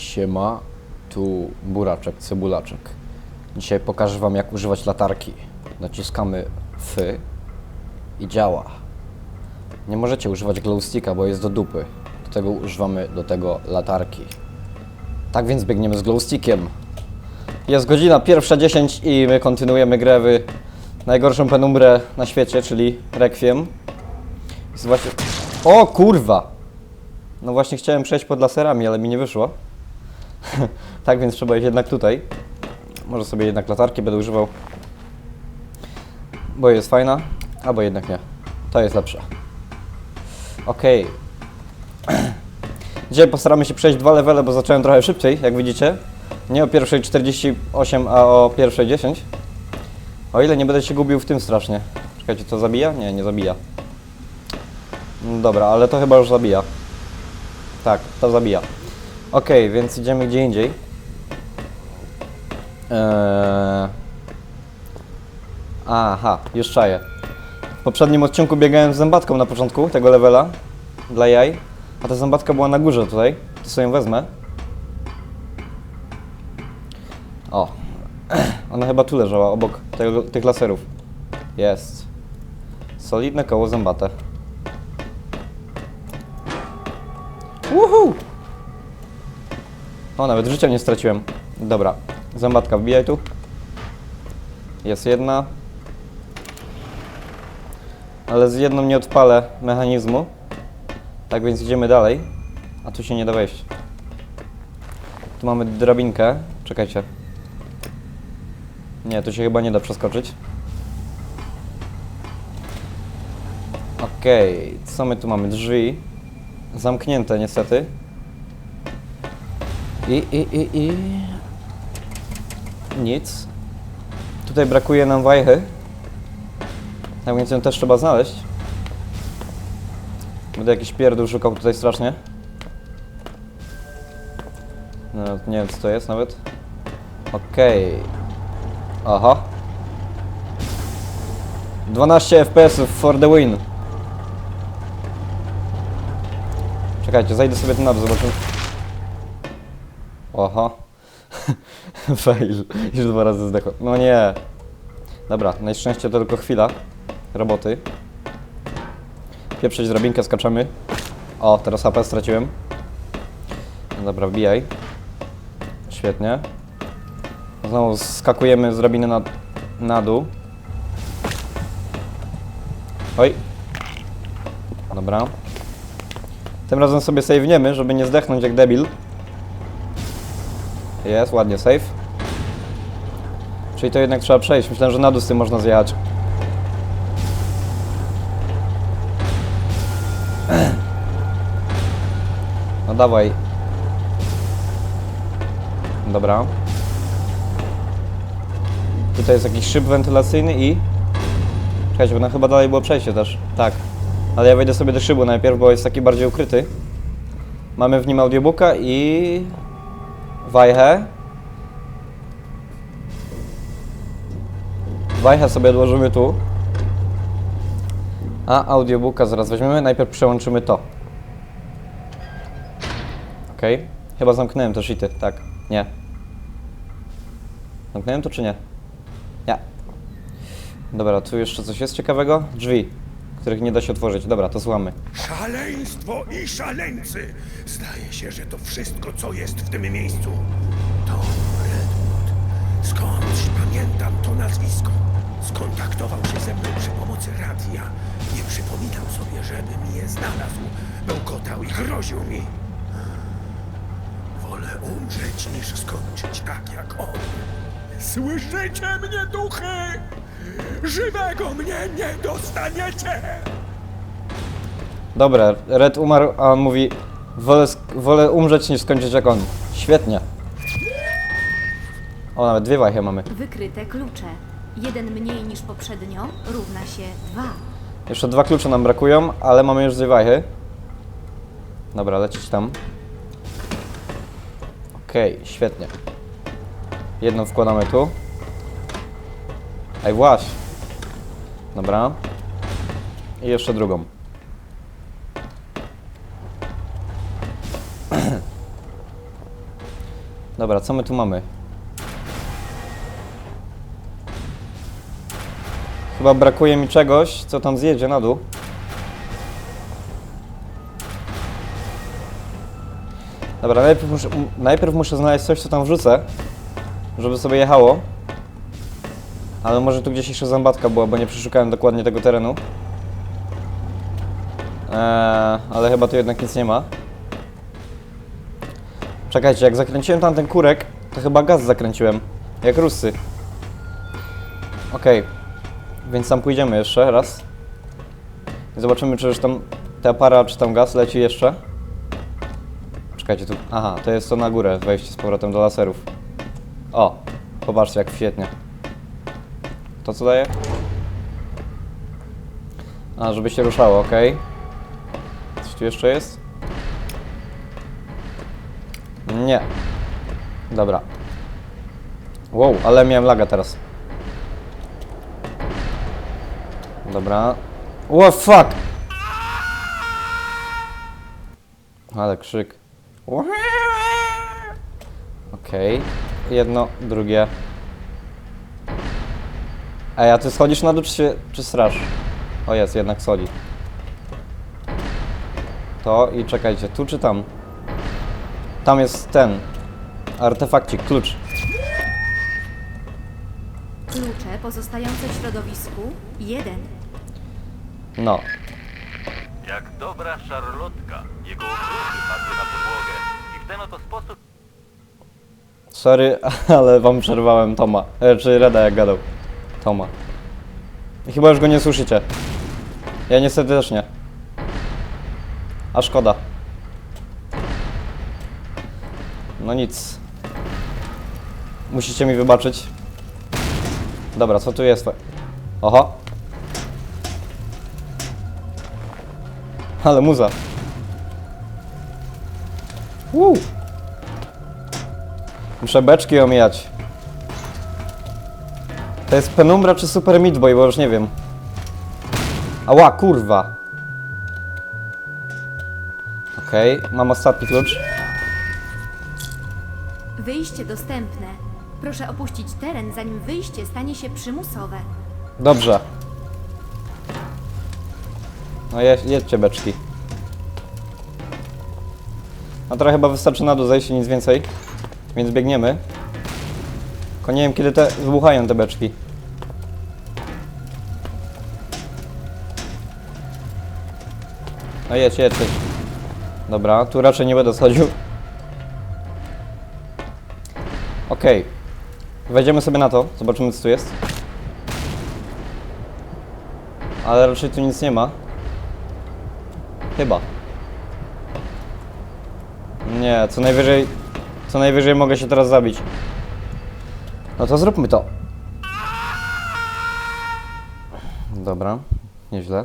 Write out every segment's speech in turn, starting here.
Siema, tu buraczek, cebulaczek. Dzisiaj pokażę wam jak używać latarki. Naciskamy F i działa. Nie możecie używać glowsticka, bo jest do dupy. Do tego używamy do tego latarki. Tak więc biegniemy z glowstickiem. Jest godzina pierwsza 10 i my kontynuujemy grę w najgorszą penumbrę na świecie, czyli Requiem. Jest właśnie... O kurwa! No właśnie chciałem przejść pod laserami, ale mi nie wyszło. tak więc trzeba iść jednak tutaj. Może sobie jednak latarki będę używał. Bo jest fajna, albo jednak nie. To jest lepsze. Okej. Dzisiaj postaramy się przejść dwa levele, bo zacząłem trochę szybciej, jak widzicie. Nie o pierwszej 48, a o pierwszej 10. O ile nie będę się gubił w tym strasznie. Czekajcie, to zabija? Nie, nie zabija. Dobra, ale to chyba już zabija. Tak, to zabija. Okej, więc idziemy gdzie indziej. Eee... Aha, już czaję. W poprzednim odcinku biegałem z zębatką na początku tego levela dla jaj, a ta zębatka była na górze tutaj. To sobie ją wezmę. O, ona chyba tu leżała, obok tego, tych laserów. Jest. Solidne koło zębate. Woohoo! O, nawet życia nie straciłem. Dobra, zębatka wbijaj tu. Jest jedna. Ale z jedną nie odpalę mechanizmu. Tak więc idziemy dalej. A tu się nie da wejść. Tu mamy drabinkę. Czekajcie. Nie, tu się chyba nie da przeskoczyć. Okej, co my tu mamy? Drzwi. Zamknięte niestety. I, i, i, i... Nic. Tutaj brakuje nam wajchy. Tak więc ją też trzeba znaleźć. Będę jakiś pierdół szukał tutaj strasznie. No, nie wiem co to jest nawet. Okej. Aha. 12 FPS for the win. Czekajcie, zajdę sobie na dół, zobaczymy. Oho. Fail. Już dwa razy zdechłem. No nie. Dobra, na szczęście to tylko chwila roboty. Pieprzeć drabinkę, skaczemy. O, teraz HP straciłem. No Dobra, wbijaj. Świetnie. Znowu skakujemy z drabiny na, na dół. Oj. Dobra. Tym razem sobie save'niemy, żeby nie zdechnąć jak debil. Jest, ładnie save. Czyli to jednak trzeba przejść. Myślałem, że na dół z tym można zjechać. No dawaj. Dobra. Tutaj jest jakiś szyb wentylacyjny i... Czekajcie, bo na chyba dalej było przejście też. Tak. Ale ja wejdę sobie do szybu najpierw, bo jest taki bardziej ukryty. Mamy w nim audiobooka i... Wajchę. Wajchę sobie odłożymy tu. A audiobooka zaraz weźmiemy. Najpierw przełączymy to. Okej. Chyba zamknąłem te shity, tak. Nie. Zamknąłem to czy nie? Nie. Dobra, tu jeszcze coś jest ciekawego? Drzwi, których nie da się otworzyć. Dobra, to złamy. Szaleństwo i szaleńcy! Zdaje się, że to wszystko, co jest w tym miejscu. To Redwood. Skądś pamiętam to nazwisko. Skontaktował się ze mną przy pomocy radia. Nie przypominam sobie, żebym je znalazł. Bełkotał i groził mi. Wolę umrzeć, niż skończyć tak jak on. Słyszycie mnie, duchy? Żywego mnie nie dostaniecie! Dobra, Red umarł, a on mówi wolę, sk- wolę umrzeć niż skończyć jak on. Świetnie. O, nawet dwie wajchy mamy. Wykryte klucze. Jeden mniej niż poprzednio równa się dwa. Jeszcze dwa klucze nam brakują, ale mamy już dwie wajchy. Dobra, lecieć tam. Okej, świetnie. Jedną wkładamy tu. Ej, właśnie. Dobra. I jeszcze drugą. Dobra, co my tu mamy? Chyba brakuje mi czegoś, co tam zjedzie na dół. Dobra, najpierw muszę, najpierw muszę znaleźć coś, co tam wrzucę, żeby sobie jechało. Ale może tu gdzieś jeszcze zębatka była, bo nie przeszukałem dokładnie tego terenu. Eee, ale chyba tu jednak nic nie ma. Czekajcie, jak zakręciłem tam ten kurek, to chyba gaz zakręciłem. Jak rusy. Okej. Więc tam pójdziemy jeszcze raz. I zobaczymy, czy już tam ta para, czy tam gaz leci jeszcze. Czekajcie tu. Aha, to jest to na górę, wejście z powrotem do laserów. O, popatrzcie jak świetnie. To co daje? A, żeby się ruszało, ok. Coś tu jeszcze jest? Nie. Dobra. Wow, ale miałem laga teraz. Dobra. What fuck! Ale krzyk. Okej. Jedno, drugie. Ej, a ty schodzisz na dół, czy, się, czy strasz? O jest, jednak schodzi. To i czekajcie, tu czy tam? Tam jest ten. Artefakcik, klucz. Klucze pozostające w środowisku jeden. No. Jak dobra szarlotka, jego okrusy padły na podłogę i w ten oto sposób Sorry, ale wam przerwałem Toma. E, czy Reda jak gadał. Toma. Chyba już go nie słyszycie. Ja niestety też nie. A szkoda. No nic. Musicie mi wybaczyć. Dobra, co tu jest? Oho. Ale muza. Woo. Muszę beczki omijać. To jest Penumbra czy Super Meat Boy, bo już nie wiem. Ała, kurwa. Okej, mam ostatni klucz. Wyjście dostępne. Proszę opuścić teren, zanim wyjście stanie się przymusowe. Dobrze. No je, jedźcie beczki. No trochę chyba wystarczy na dół zejść nic więcej. Więc biegniemy. Tylko nie wiem kiedy te wybuchają te beczki. No jedź, jedź, jedź. Dobra, tu raczej nie będę schodził. Okej. Wejdziemy sobie na to, zobaczymy co tu jest. Ale raczej tu nic nie ma. Chyba. Nie, co najwyżej... Co najwyżej mogę się teraz zabić. No to zróbmy to. Dobra, nieźle.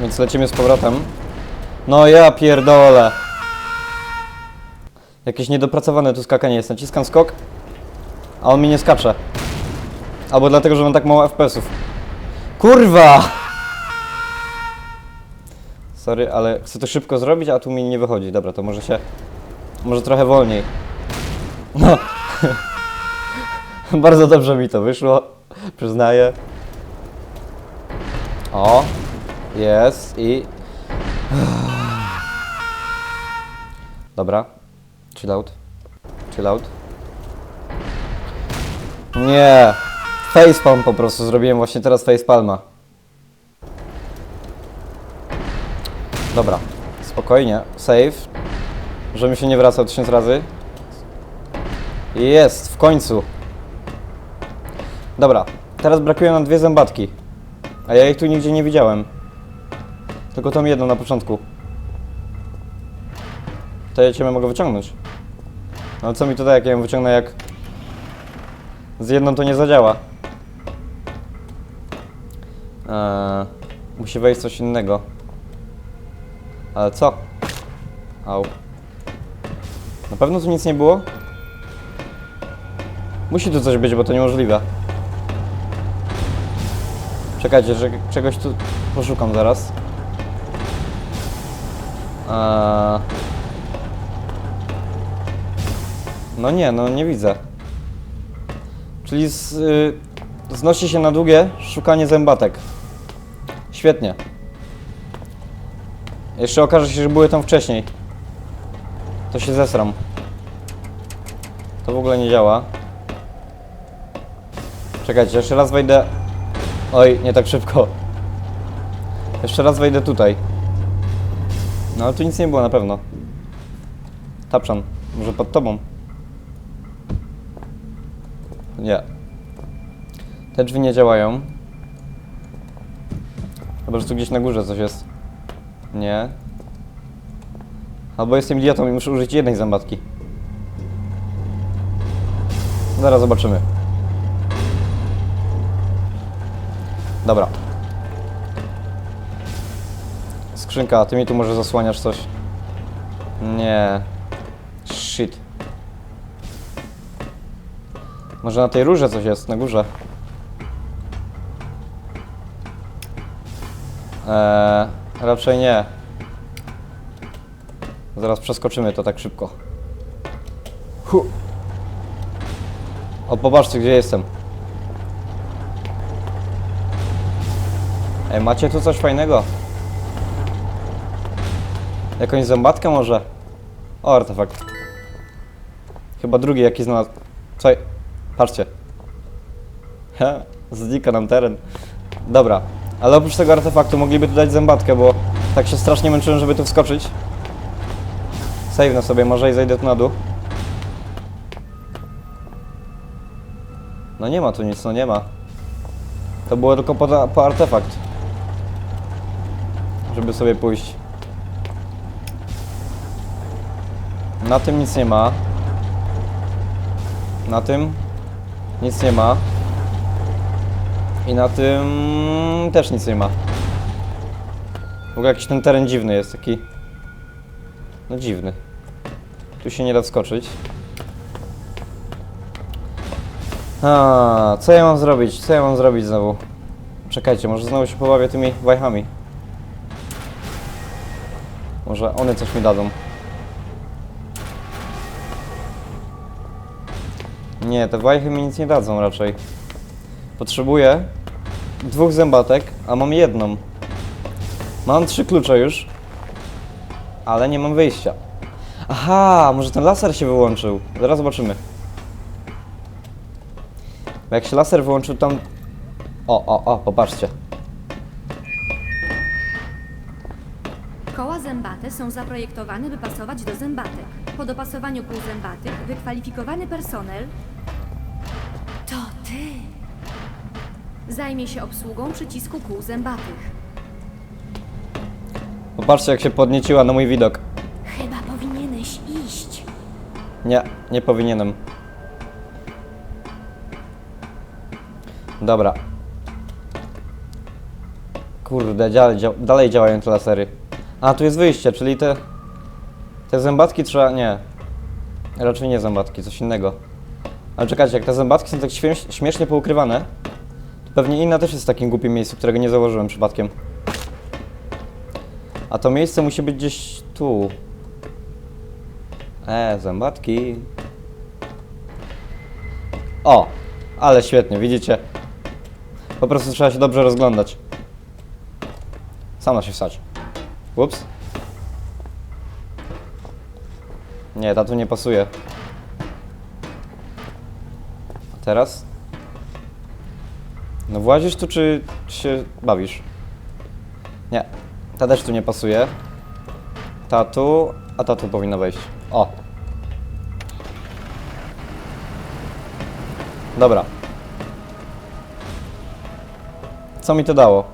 Więc lecimy z powrotem. No ja pierdolę. Jakieś niedopracowane tu skakanie jest. Naciskam skok, a on mi nie skacze. Albo dlatego, że mam tak mało FPS-ów. Kurwa! Sorry, ale chcę to szybko zrobić, a tu mi nie wychodzi. Dobra, to może się... Może trochę wolniej. No. Bardzo dobrze mi to wyszło. Przyznaję. O. Jest i... Dobra. Chill out. Chill out. Nie. Facepalm po prostu zrobiłem właśnie teraz facepalma. Dobra, spokojnie, save, żebym się nie wracał tysiąc razy. Jest, w końcu. Dobra, teraz brakuje nam dwie zębatki, a ja ich tu nigdzie nie widziałem. Tylko tą jedną na początku. To ja cię mogę wyciągnąć. No co mi da, jak ja ją wyciągnę, jak z jedną to nie zadziała. Eee, musi wejść coś innego. Ale co? Au. Na pewno tu nic nie było? Musi tu coś być, bo to niemożliwe. Czekajcie, że czegoś tu poszukam zaraz. Eee... No nie, no nie widzę. Czyli z, y, znosi się na długie szukanie zębatek. Świetnie. Jeszcze okaże się, że były tam wcześniej. To się zesram. To w ogóle nie działa. Czekajcie, jeszcze raz wejdę. Oj, nie tak szybko. Jeszcze raz wejdę tutaj. No ale tu nic nie było na pewno. Tapszan, może pod tobą? Nie. Te drzwi nie działają. Chyba, że tu gdzieś na górze coś jest. Nie. Albo jestem idiotą i muszę użyć jednej zębatki. Zaraz zobaczymy. Dobra. Skrzynka, ty mi tu może zasłaniasz coś. Nie. Shit. Może na tej rurze coś jest, na górze. Eee, raczej nie. Zaraz przeskoczymy to tak szybko. Hu. O, popatrzcie, gdzie jestem. Ej, macie tu coś fajnego? Jakąś zębatkę może? O, artefakt. Chyba drugi jaki znalazł. Co? Patrzcie. Ha, znika nam teren. Dobra, ale oprócz tego artefaktu mogliby tu dać zębatkę, bo tak się strasznie męczyłem, żeby tu wskoczyć. Save na sobie może i zejdę tu na dół. No nie ma tu nic, no nie ma. To było tylko po, po artefakt. Żeby sobie pójść. Na tym nic nie ma. Na tym nic nie ma. I na tym też nic nie ma. W ogóle jakiś ten teren dziwny jest, taki... No dziwny. Tu się nie da wskoczyć. A, co ja mam zrobić? Co ja mam zrobić znowu? Czekajcie, może znowu się pobawię tymi wajchami. Może one coś mi dadzą. Nie, te wajchy mi nic nie dadzą raczej. Potrzebuję dwóch zębatek, a mam jedną. Mam trzy klucze już, ale nie mam wyjścia. Aha, może ten laser się wyłączył. Zaraz zobaczymy. Bo jak się laser wyłączył tam... O, o, o, popatrzcie. Zębate są zaprojektowane, by pasować do zębatek. Po dopasowaniu kół zębatych wykwalifikowany personel to ty zajmie się obsługą przycisku kół zębatych. Popatrzcie jak się podnieciła na mój widok. Chyba powinieneś iść. Nie, nie powinienem. Dobra. Kurde, dzia, dalej działają te lasery. A, tu jest wyjście, czyli te... Te zębatki trzeba... nie. Raczej nie zębatki, coś innego. Ale czekajcie, jak te zębatki są tak śmiesz, śmiesznie poukrywane, to pewnie inna też jest w takim głupim miejscu, którego nie zauważyłem przypadkiem. A to miejsce musi być gdzieś tu. E, zębatki. O, ale świetnie, widzicie? Po prostu trzeba się dobrze rozglądać. Sama się wsadź. Ups. Nie, ta tu nie pasuje. A teraz? No włazisz tu, czy, się bawisz? Nie, ta też tu nie pasuje. Ta tu, a ta tu powinna wejść. O. Dobra. Co mi to dało?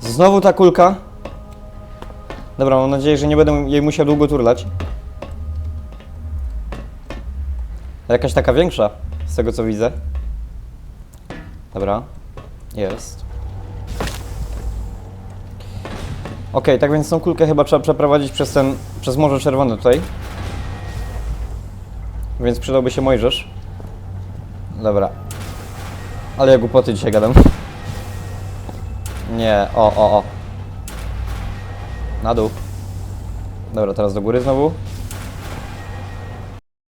Znowu ta kulka? Dobra, mam nadzieję, że nie będę jej musiał długo turlać. Jakaś taka większa, z tego co widzę. Dobra. Jest. Okej, tak więc tą kulkę chyba trzeba przeprowadzić przez ten, przez Morze Czerwone tutaj. Więc przydałby się Mojżesz. Dobra. Ale ja głupoty dzisiaj gadam. Nie, o, o, o. Na dół. Dobra, teraz do góry znowu.